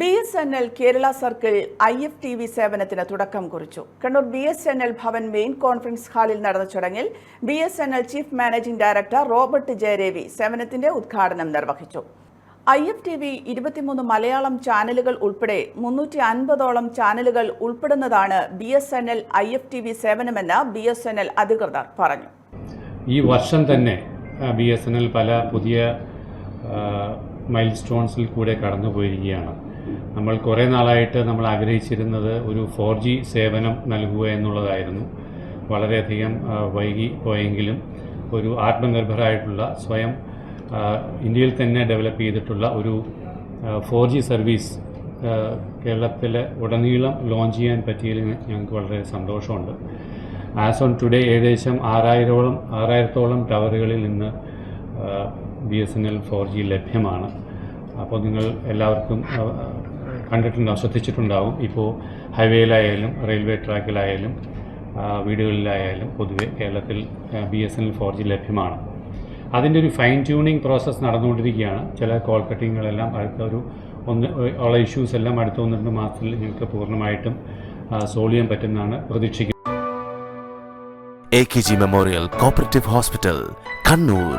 B S N L Kerala circle I F T V സേവനത്തിന് തുടക്കം കുറിച്ചു. Kannur B S N L Bhavan main conference ഹാളിൽ നടന്ന ചടങ്ങിൽ B S N L chief managing director Robert ജയരേവി സേവനത്തിന്റെ ഉദ്ഘാടനം നിർവഹിച്ചു. ഐ എഫ് ടി വി ഇരുപത്തിമൂന്ന് മലയാളം ചാനലുകൾ ഉൾപ്പെടെ മുന്നൂറ്റി അൻപതോളം ചാനലുകൾ ഉൾപ്പെടുന്നതാണ് B S N L I F T V സേവനമെന്ന് B S N L അധികൃതർ പറഞ്ഞു. ഈ വർഷം തന്നെ ബി എസ് എൻ എൽ പല പുതിയ മൈൽ സ്റ്റോൺസിൽ കൂടെ കടന്നു പോയിരിക്കുകയാണ് നമ്മൾ കുറേ നാളായിട്ട് നമ്മൾ ആഗ്രഹിച്ചിരുന്നത് ഒരു ഫോർ ജി സേവനം നൽകുക എന്നുള്ളതായിരുന്നു. വളരെയധികം വൈകി പോയെങ്കിലും ഒരു ആത്മനിർഭരമായിട്ടുള്ള സ്വയം ഇന്ത്യയിൽ തന്നെ ഡെവലപ്പ് ചെയ്തിട്ടുള്ള ഒരു ഫോർ ജി സർവീസ് കേരളത്തിൽ ഉടനീളം ലോഞ്ച് ചെയ്യാൻ പറ്റിയതിൽ ഞങ്ങൾക്ക് വളരെ സന്തോഷമുണ്ട്. ആസ് ഓൺ ടുഡേ ഏകദേശം ആറായിരോളം ആറായിരത്തോളം ടവറുകളിൽ നിന്ന് B S N L four G ലഭ്യമാണ്. അപ്പോൾ നിങ്ങൾ എല്ലാവർക്കും കണ്ടിട്ടുണ്ടാവും ശ്രദ്ധിച്ചിട്ടുണ്ടാവും. ഇപ്പോൾ ഹൈവേയിലായാലും റെയിൽവേ ട്രാക്കിലായാലും വീടുകളിലായാലും പൊതുവെ കേരളത്തിൽ B S N L four G ലഭ്യമാണ്. അതിന്റെ ഒരു ഫൈൻ ട്യൂണിങ് പ്രോസസ്സ് നടന്നുകൊണ്ടിരിക്കുകയാണ്. ചില കോൾ കട്ടിങ്ങുകളെല്ലാം അടുത്ത ഒരു ഒന്ന് ഉള്ള ഇഷ്യൂസ് എല്ലാം അടുത്ത ഒന്ന് രണ്ട് മാസത്തിൽ നിങ്ങൾക്ക് പൂർണമായിട്ടും സോൾവ് ചെയ്യാൻ പറ്റുമെന്നാണ് പ്രതീക്ഷിക്കുന്നത്. A K G memorial cooperative hospital Kannur